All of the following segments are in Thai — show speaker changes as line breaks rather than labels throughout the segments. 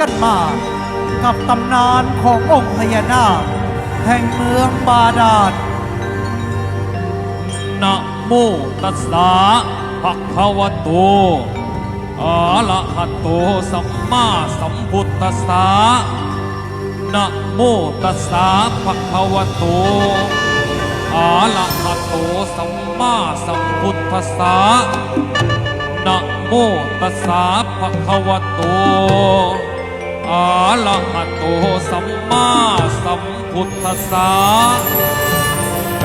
กันมา กับตำนานขององค์พญานาคแห่งเมืองบาดาล
นะโมตัสสะภะคะวะโตอะระหะโตสัมมาสัมพุทธัสสะนะโมตัสสะภะคะวะโตอะระหะโตสัมมาสัมพุทธัสสะนะโมตัสสะภะคะวะโต อะระหะโตสัมมาสัมพุทธัสสะ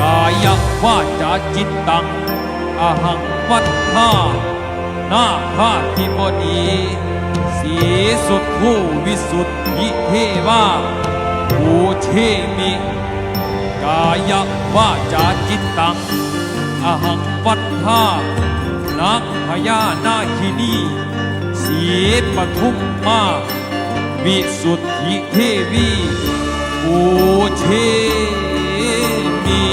กายวาจาจิตตังอหังวัฏฐานาพาธิบดีสีสุดผู้วิสุทธิเทวาภูเชมิ กายวาจาจิตตังอหังวัฏฐานักพญานาคินีสีปทุมมา วิสุทธิเทวีภูเทมี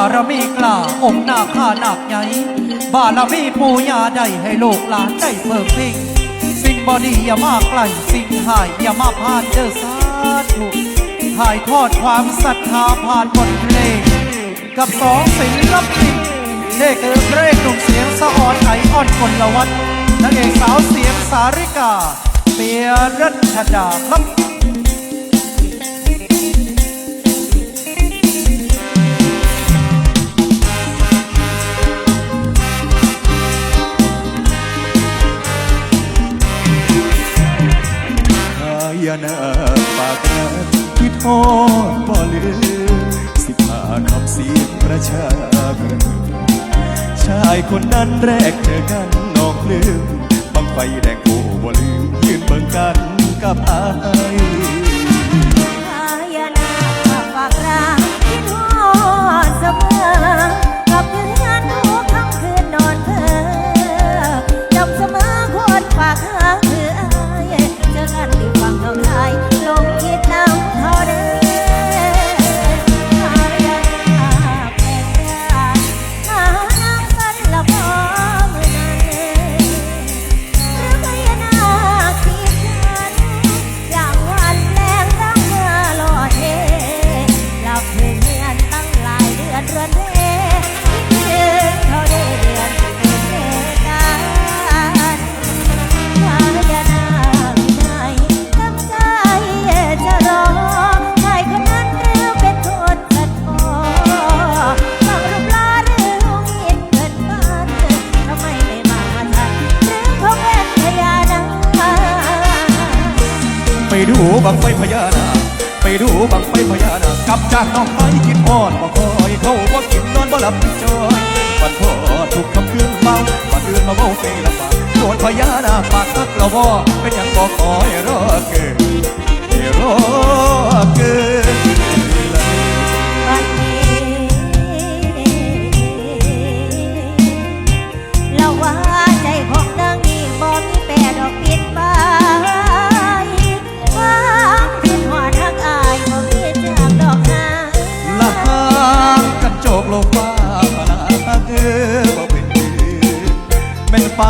า
บารมีกล้าองค์นาคาหนาคใหญ่บารมีปู่ย่าได้ให้ลูกหลานได้เพิ่มพิงสิ่งบอดีอย่ามาใกลสิ่งหายอย่ามาพลาดเด้อสาธุถ่ายทอดความศรัทธาผ่านบทเพลง กับสองศิลปินเด็กเอิเพลงหนุ่มเสียงสะอ่อนไออ่อนคนละวันนางเอกสาวเสียงสาริกา เปียรัชดาครับ
ยนาปากนั้นที่ทอดบ่ลืมสิบหาคำเสียงประชาเกินชายคนนั้นแรกเจอกันนองลืมบังไฟแดงโอ้บ่ลืมยืนเบิ่งกันกับอาย
บังไฟ
พญานาคไปดูบังไฟพญานาคกลับจากน้องไปคิดพอดบ่คอยเขาบ่กินนอนบ่หลับจอยวันพอทุกคำคืนเมาวันเดือนมาเมาเฟลำบากโดนพญานาคปากทักเราบ่เป็นอยังบ่คอยรอเกินรอเกิน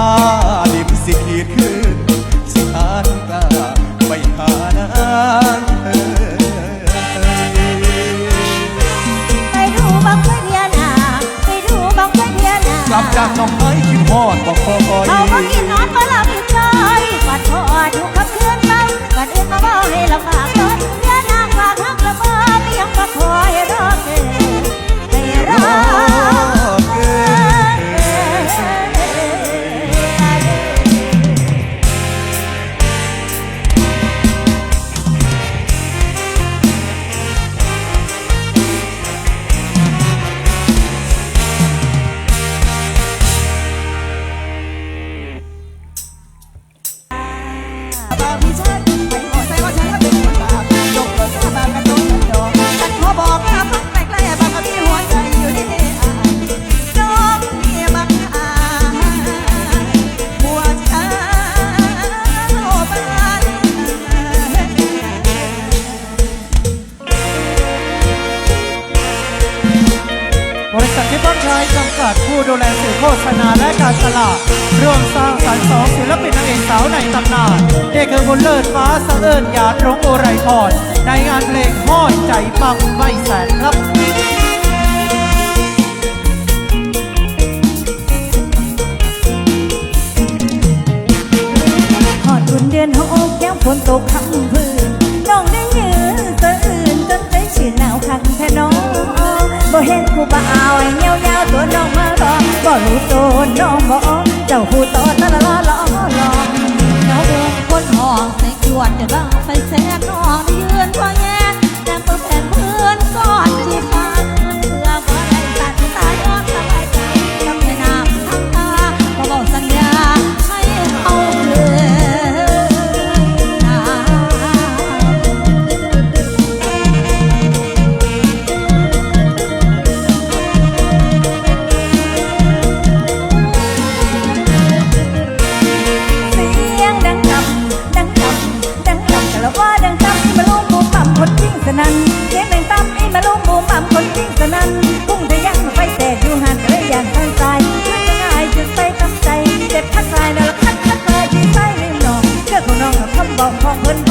แม่
นฟ้าดินสิขีดขึ้นสิหานกาไปหานางเออ
ไปดูบังไฟเพียนาไปดูบังไฟเพียนาก
ลับจากน้องไม้คิดฮอดบอกคอย
เขาก็กินนอนบ่หลับอีกเลยฝันพอทุกคำคืนไปฝันอื่นมาบ่ให้ลำบากตนเพียนางฝากหักละเมอไม่ยังก็คอยรอเกินให้รอ โฆ
ษณาและการตลาดร่วมสร้างสรรค์สองศิลปินนางเอกสาวในตำนานเด็กคือบุญเลิศฟ้าสะเอิญหยาดรงโอไรพรในงานเพลงห้อยใจปังไม่แสนครับ
หอดอุ่นเดือนหกแก้มฝนตกคำพื้นน้องได้ยืนสะอื่นจนใจชื่นหนาวคันแท้น้อง บ่เห็นผู้บ่าวเงี้ยวยาวตัวน้องมารองบ่รู้ตัวน้องบ่เจ้าผู้ต่อตะละละละลองน้องเองคนห้องใส่ขวดจะบ้างไฟแสนน้องได้ยืนพอแย่ 啊！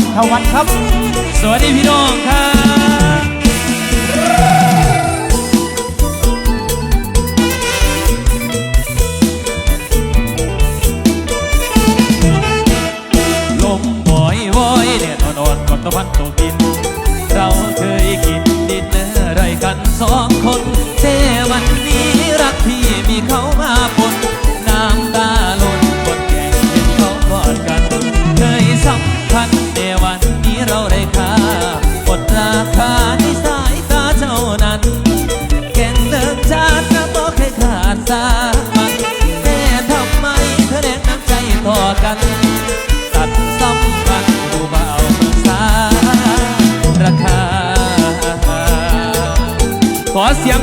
นทวั
ฒน์ครับ
สวัสดีพี่น้องครับ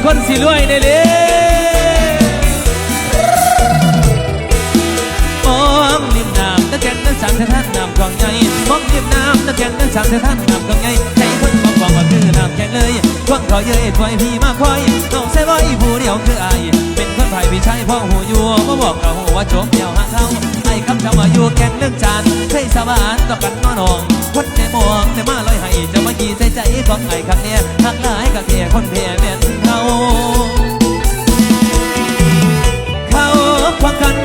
คนสิรวยได้เลยมองนิ่มน้ำตะแกงนั้นสามเท่าท่านน้ำกองใหญ่มองนิ่มน้ำตะแกงนั้นสามเท่าท่านน้ำกองใหญ่ใจคนมองมองว่าคือน้ำแข็งเลยควงคอยเย้ยปล่ยพี่มาคอยเอาใส่ไว้ผู้เดียวคือไอย พี่ชายพ่อหูยัวมาบอกเราว่าจมเดียวหาเขาไอ้คำเจะมาอยู่แกงเรื่องจานให้สวรรค์ต่อกันนอนองคดในมองในมาลอยให้จะมาขี่ใจใจของไอ้คำเนี้ยหักหลายกับเทียคนเพียแม่นเขา เขาควักกัน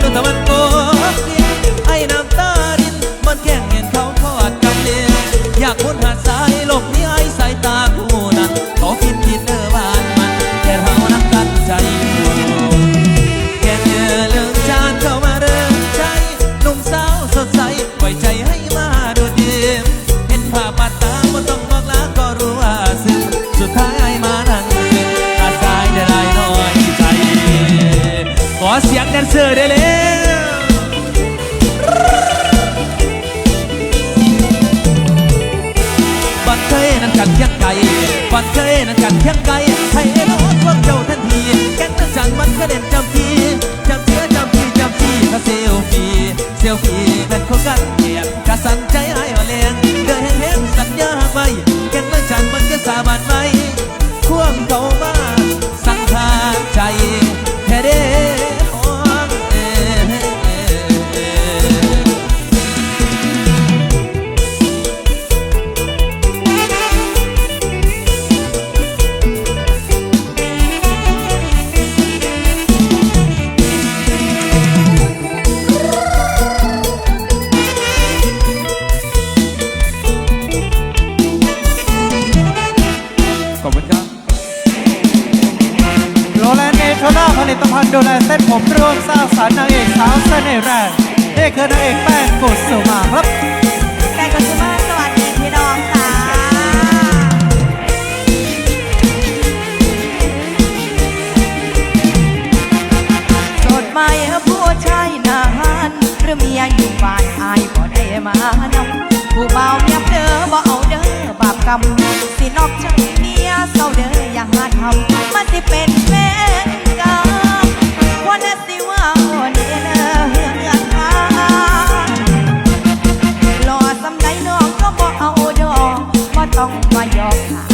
ผู้เบาเงียบเด้อบ่เอา
เด้
อบาปกรรมสินอกใจเมียเศร้าเด้ออย่าหาทำมันสิเป็นแฟนกันวันสิว่าวันเด้อเฮือนเฮืหล่อสำไหน้องก็บ่เอาดอกบ่ต้องมาหยอก
ค่ะ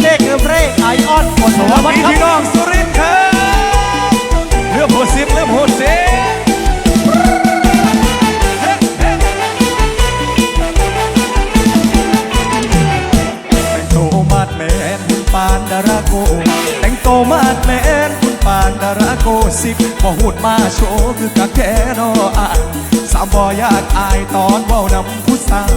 เจ๊คือเพลงไอออนคน
ส
หัว
วัส
มัน
ดี
ครับ
พี่น้องสุรินทร์ครับเรื่องโหดซิบเรื่องโหดสิบแต่งโตมาดแมนคุณปานดาราโกแต่งโตมาดแมนานดาราโกสิบบ่หูดมาโชว์คือกะแค่นออายสามบ่อยากอายตอนเว้านำผู้สาว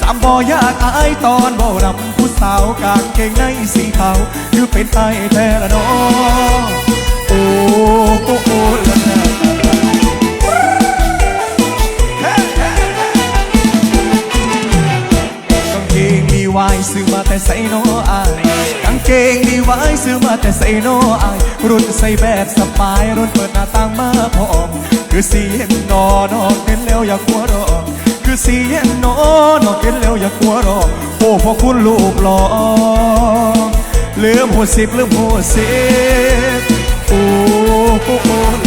สามบ่อยากอายตอนเว้านำผู้สาวกางเกงในสีขาวคือเป็นไอแท้ละนอโอ้โอ้โอ้ วายซื้อมาแต่ใส่โนอายกางเกงดีวายซื้อมาแต่ใส่โนอายรุ่นใส่แบบสบายรุ่นเปิดหน้าต่างมาพร้อมคือสีเห็นนอนอกเห็นแล้วอยากกลัวรอคือสีเห็นนอนอกเห็นแล้วอยากกลัวรอโอ้พอคุณลูกหล่อลืมหัวสิบลืมหัวสิบโอ้โอ้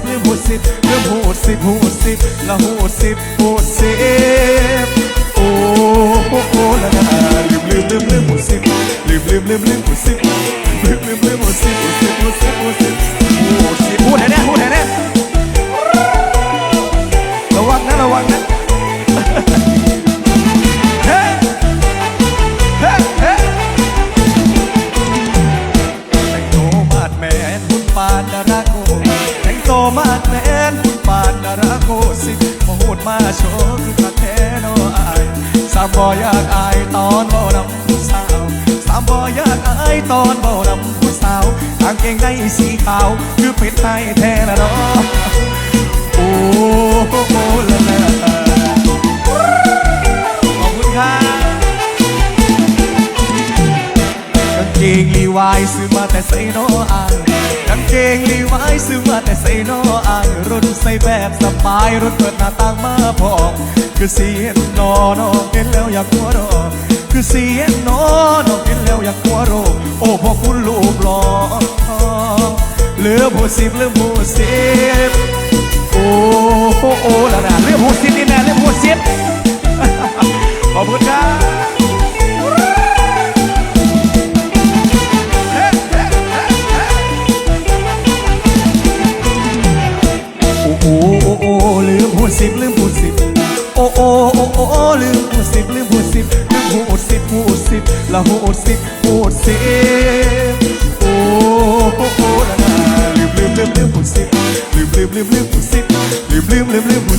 hosip, lim hosip, lim hosip, hosip, la hosip, hosip Oh, oh, oh, la la la, lim lim lim lim hosip, lim lim lim lim hosip, lim lim lim hosip, hosip, hosip, hosip, hosip, oh, la la, oh, la la ดมาโชว์คือคาเทโนอายสามบออยากอายตอนบ่นำผู้สาวสามบออยากอายตอนบ่นำผู้สาวกางเกงในสีขาว คือเป็นไทยแท้ละเนาะโอ้ เกงลีวายซื้อมาแต่ใส่โนอายกางเกงลีวายซื้อมาแต่ใส่โนอายรุ่นใส่แบบสบายรุ่นเปิดหน้าต่างมาพอมคือเสียงนอนอเห็นแล้วอยากกลัวรอคือเสียงนอนอเห็นแล้วอยากกลัวรอโอ้พอคุณลูกหล่อเหลือผู้สิบเหลือผู้สิบโอ้โอ้โอ้ละนะเหลือผู้สิบนี่แน่เหลือผู้สิบขอบคุณครับ ลืม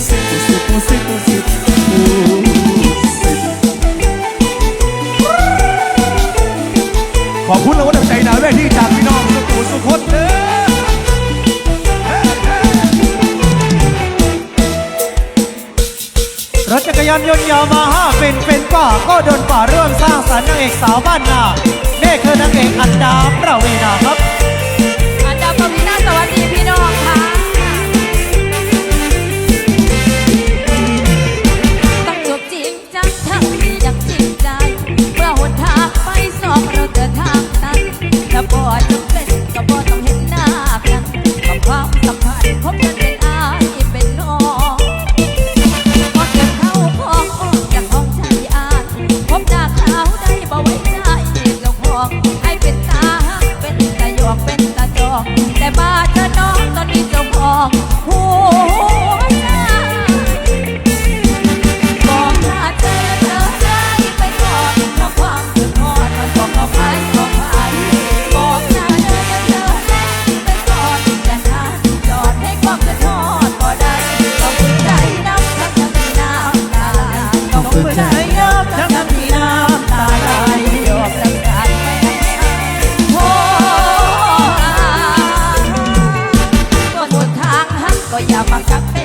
ก็อ
ย่ามา
กักเ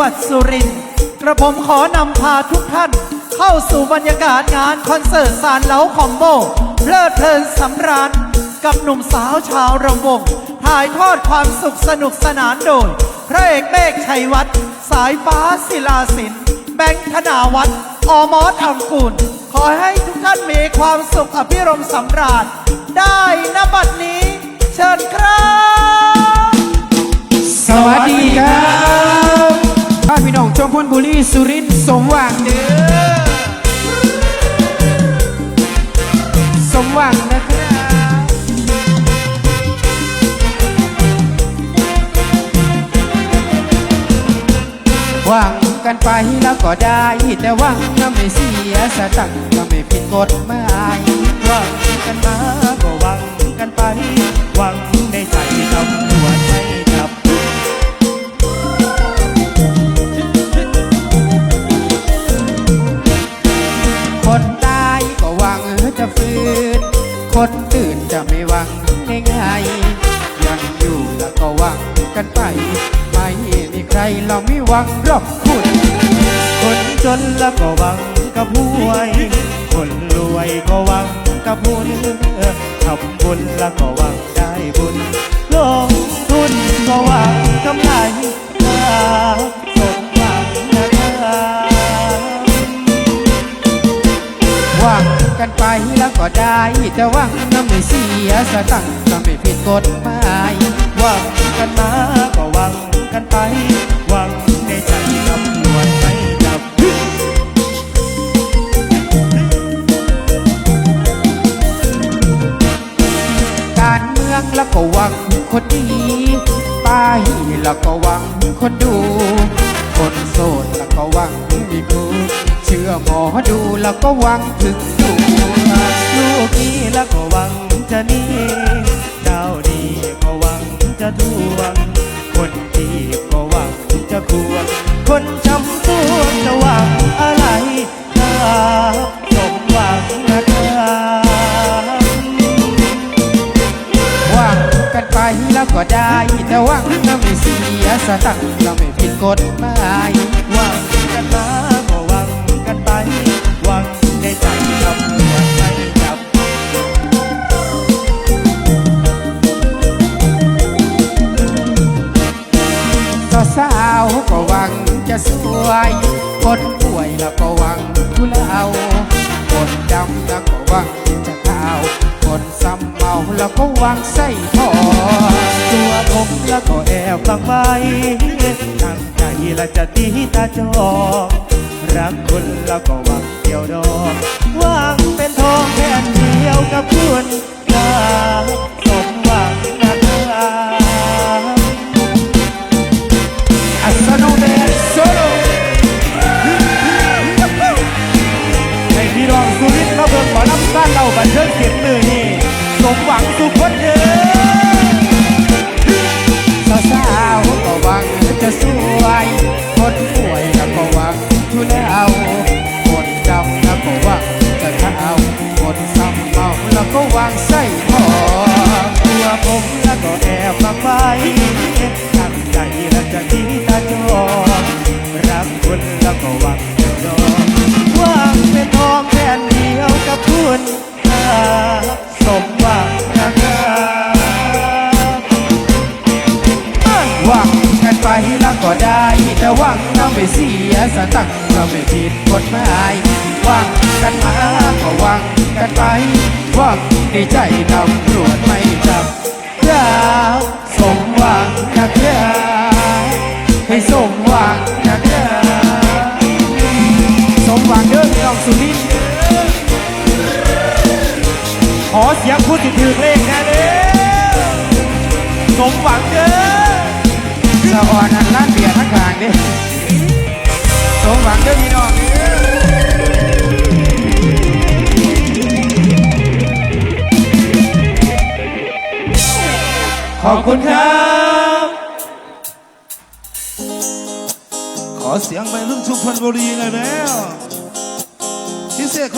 วัด
สุรินทร์กระผมขอนำพาทุกท่าน เข้าสู่บรรยากาศงานคอนเสิร์ตสารเหลาคอมโบเพลิดเพลินสำราญกับหนุ่มสาวชาวระวงถ่ายทอดความสุขสนุกสนานโดย พระเอกเมฆชัยวัฒน์สายฟ้าศิลาสินแบงค์ธนาวัฒน์อมอสอังกูล ขอให้ทุกท่านมีความสุขอภิรมสำราญ ได้นบัดนี้ เชิญครับ
สวัสดีครับ พี่น้องจอมพลบุรีสุรินทร์สมหวังเด้อสมหวังนะครับหวังกันไปแล้วก็ได้ แต่หวังก็ไม่เสียสตังก็ไม่ผิดกฎหมาย
หวังกันมาก็หวังกันไป หวังในใจตำ
กันไป ไม่มีใครเราไม่หวังรอกคุณ
คนจนแล้วก็หวังกับหวย คนรวยก็หวังกับบุญทำบุญแล้วก็หวังได้บุญลงทุนก็หวังกำไรครับสมหวังนะครับ
หวังกันไปแล้วก็ได้แต่หวังน้ำไม่เสียสตังค์ก็ไม่ผิดกฎหมาย
หวังกันมาก็หวังกันไป หวังในใจตำรวจไม่จับ
การเมืองแล้วก็หวังคนดีไปแล้วก็หวังคนดู คนโสดแล้วก็หวังมีคู่เชื่อหมอดูแล้วก็หวังถึงดู
ลูกนี้แล้วก็หวังจะหนี
แต่หวังน้ำไม่เสียสตังค์เราไม่ผิดกฎหมาย
หวังกันมาก็หวังกันไปหวังในใจตำรวจไม่จับ
ก็สาวก็หวังจะสวยคนป่วยแล้วก็หวังทุเลาคนดำแล้วก็หวังาแล้วก็วางใส่ทอ
ตัวผมแล้วก็แอบฟังไว้ตั้งใจและจะตีตาจอรักคุณแล้วก็วางเดียวดอกวางเป็นทองแค่เดียวกับคุณครั ทุกคนเด้อ
สาวๆก็หวังจะสวย คนป่วยแล้วก็หวังทุเลาคนดำแล้วก็หวังจะขาวคนซ้ำเมาแล้วก็หวังใส่ทอ
ตัวผมแล้วก็แอบฟังไว้ตั้งใจและจะตีตาจอรักคุณแล้วก็หวังเดียวดอหวังเป็นทองแค่เดียวกับคุณครั หวัง
กันไปแล้วก็ได้แต่หวังเราไม่เสียสตังค์เราไม่ผิดกฎหมายหวังกันมาก็หวังกันไปหวังในใจตำรวจไม่จับครับสมหวังนะครับให้สมหวังนะครับสมหวังเด้อพี่น้องสุรินทร์
ขอเสียงผู้ติดถือเลงแน่เด้อสมหวัง เด้อ
สะอนอันล้านเบียร์ทั้งทางด้สมหวังเด้อพี่น้อง
ขอบคุณครับ ขอเสียงไปรุ่นทุกพันบุรีหน่อยแล้วพิเศษ